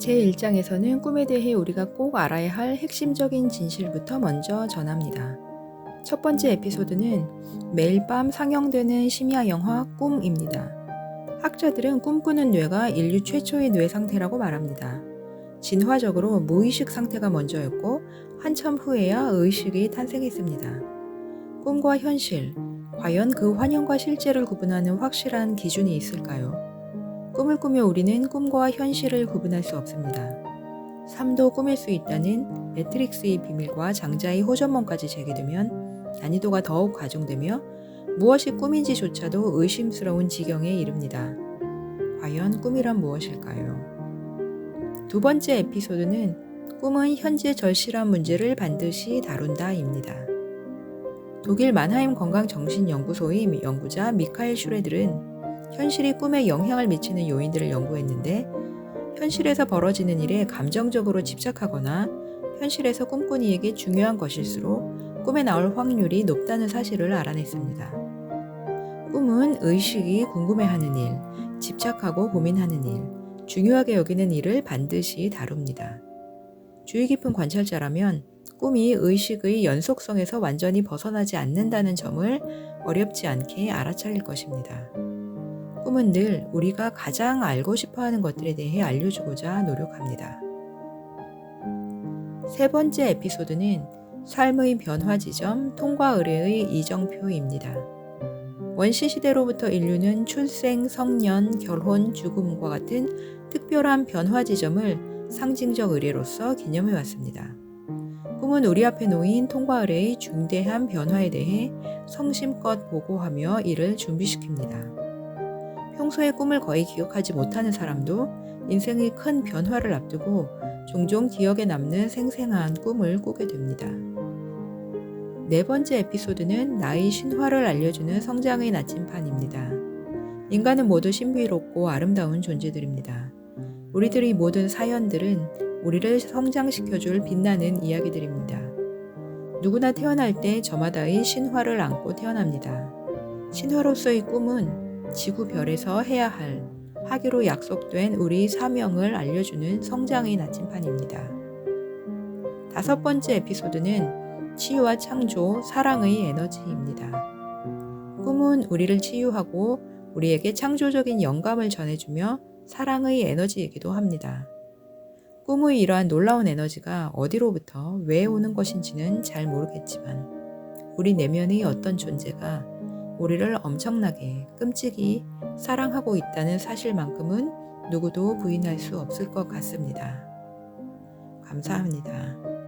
제1장에서는 꿈에 대해 우리가 꼭 알아야 할 핵심적인 진실부터 먼저 전합니다. 첫 번째 에피소드는 매일 밤 상영되는 심야 영화 꿈입니다. 학자들은 꿈꾸는 뇌가 인류 최초의 뇌 상태라고 말합니다. 진화적으로 무의식 상태가 먼저였고 한참 후에야 의식이 탄생했습니다. 꿈과 현실, 과연 그 환영과 실제를 구분하는 확실한 기준이 있을까요? 꿈을 꾸며 우리는 꿈과 현실을 구분할 수 없습니다. 삶도 꾸밀 수 있다는 매트릭스의 비밀과 장자의 호전문까지 제기되면 난이도가 더욱 가중되며 무엇이 꿈인지조차도 의심스러운 지경에 이릅니다. 과연 꿈이란 무엇일까요? 두 번째 에피소드는 꿈은 현재 절실한 문제를 반드시 다룬다입니다. 독일 만하임 건강정신연구소의 연구자 미카엘 슈레들은 현실이 꿈에 영향을 미치는 요인들을 연구했는데 현실에서 벌어지는 일에 감정적으로 집착하거나 현실에서 꿈꾼 이에게 중요한 것일수록 꿈에 나올 확률이 높다는 사실을 알아냈습니다. 꿈은 의식이 궁금해하는 일, 집착하고 고민하는 일, 중요하게 여기는 일을 반드시 다룹니다. 주의 깊은 관찰자라면 꿈이 의식의 연속성에서 완전히 벗어나지 않는다는 점을 어렵지 않게 알아차릴 것입니다. 꿈은 늘 우리가 가장 알고 싶어 하는 것들에 대해 알려주고자 노력합니다. 세 번째 에피소드는 삶의 변화 지점 통과 의례의 이정표입니다. 원시 시대로부터 인류는 출생, 성년, 결혼, 죽음과 같은 특별한 변화 지점을 상징적 의례로서 기념해 왔습니다. 꿈은 우리 앞에 놓인 통과 의례의 중대한 변화에 대해 성심껏 보고하며 이를 준비시킵니다. 평소에 꿈을 거의 기억하지 못하는 사람도 인생의 큰 변화를 앞두고 종종 기억에 남는 생생한 꿈을 꾸게 됩니다. 네 번째 에피소드는 나의 신화를 알려주는 성장의 나침판입니다. 인간은 모두 신비롭고 아름다운 존재들입니다. 우리들의 모든 사연들은 우리를 성장시켜줄 빛나는 이야기들입니다. 누구나 태어날 때 저마다의 신화를 안고 태어납니다. 신화로서의 꿈은 지구 별에서 해야 할 하기로 약속된 우리 사명을 알려주는 성장의 나침판입니다. 다섯 번째 에피소드는 치유와 창조, 사랑의 에너지입니다. 꿈은 우리를 치유하고 우리에게 창조적인 영감을 전해주며 사랑의 에너지이기도 합니다. 꿈의 이러한 놀라운 에너지가 어디로부터 왜 오는 것인지는 잘 모르겠지만 우리 내면의 어떤 존재가 우리를 엄청나게 끔찍이 사랑하고 있다는 사실만큼은 누구도 부인할 수 없을 것 같습니다. 감사합니다.